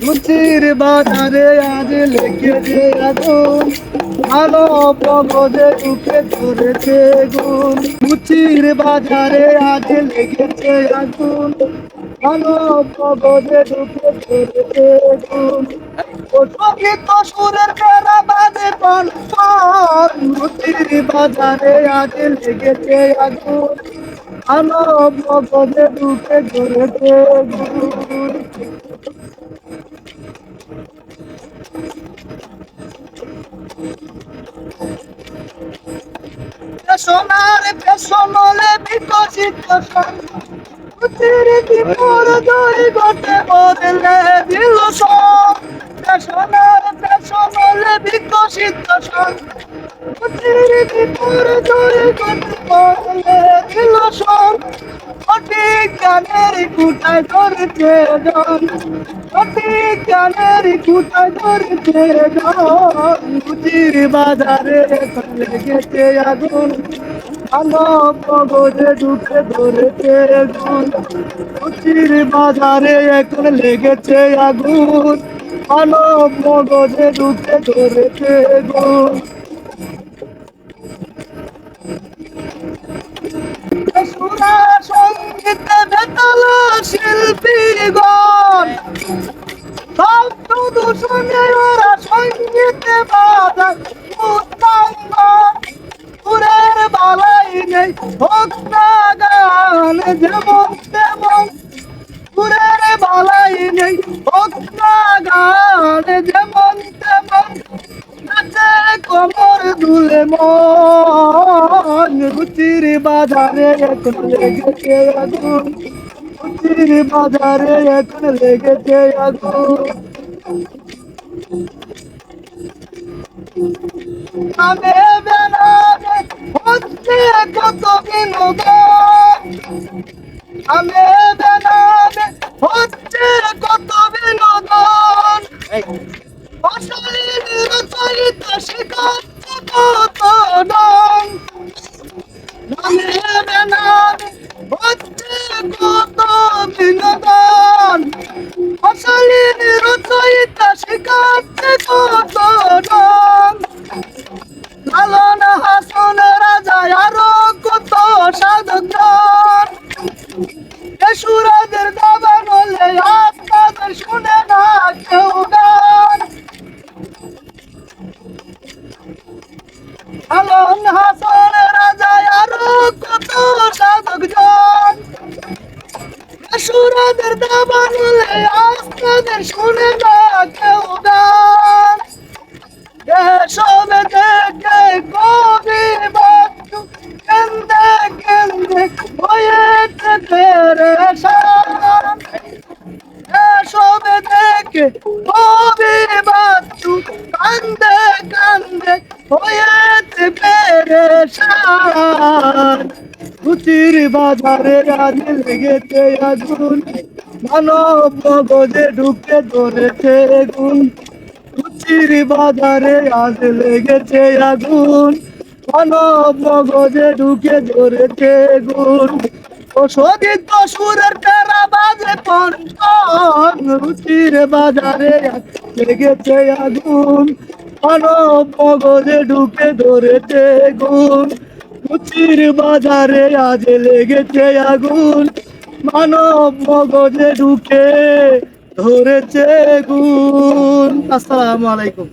লুচির বাজারে আজ লেগেছে আগুন ভালো পগজে ঢুকে ধরেছে গুণ। লুচির বাজারে আজ লেগেছে আগুন ভালো পগজে ঢুকে ধরেছে গুণ। সংগীত সুরের বেড়া বাজে পন লুচির বাজারে আজ লেগেছে আগুন ভালো পগজে ঢুকে ধরেছে গুণ। সোনার পেছনলে বিকশিত প্রতিটি পর দই গটে বদলে দিল ধরেছে জন জন বুঝির বাজারে লেগেছে আগুন আলো পগজে ঢুকে ধরেছে গুণ বুঝির বাজারে এখন লেগেছে আগুন আলো পগজে ঢুকে ধরেছে গুণ সব শুধু শুনে ওরা উত্তঙ্গ সুরের বালাই নেই হোক গান যেমন তেমন। সুরের বালাই নেই হোক গান যেমন তেমন। নাচে কোমর দুলে মন, রুচির বাজারে এখন লেগেছে আগুন। রুচির বাজারে এখন লেগেছে আগুন। আমি বেনামে হচ্ছে কত বিনোদন আমি বেনামে হচ্ছে কত বিনোদন অশালীন রচয়িত শিখাচ্ছে কত নামে লালন হাসন রাজা আরও কত সাধকজন সুরাদের দাবান হলে কেউ গান। লালন হাসন রাজা আরও কত সুরাদের দাবান হলে আপনাদের শুনে না কেউ গান সবে থেকে কবি বাচ্চু কেন্দে কেন্দে হয়েছে তেরে সবে থেকে কবি বাচ্চু কান্দে কান্দে হয়েছে পেরে রুচির বাজারে রাজে লেগেছে আগুন। মানব মগজে ঢুকে ধরেছে গুণ। লুচির বাজারে আজ লেগেছে আগুন। মানব মগজে ঢুকে ধরেছে গুণ। ও সদিত সুরের তেরা বাজে পঞ্চম লুচির বাজারে লেগেছে আগুন। মানব মগজে ঢুকে ধরেছে গুণ। লুচির বাজারে আজ লেগেছে আগুন। মানব মগজে ঢুকে ধরেছে গুন আসসালামু আলাইকুম।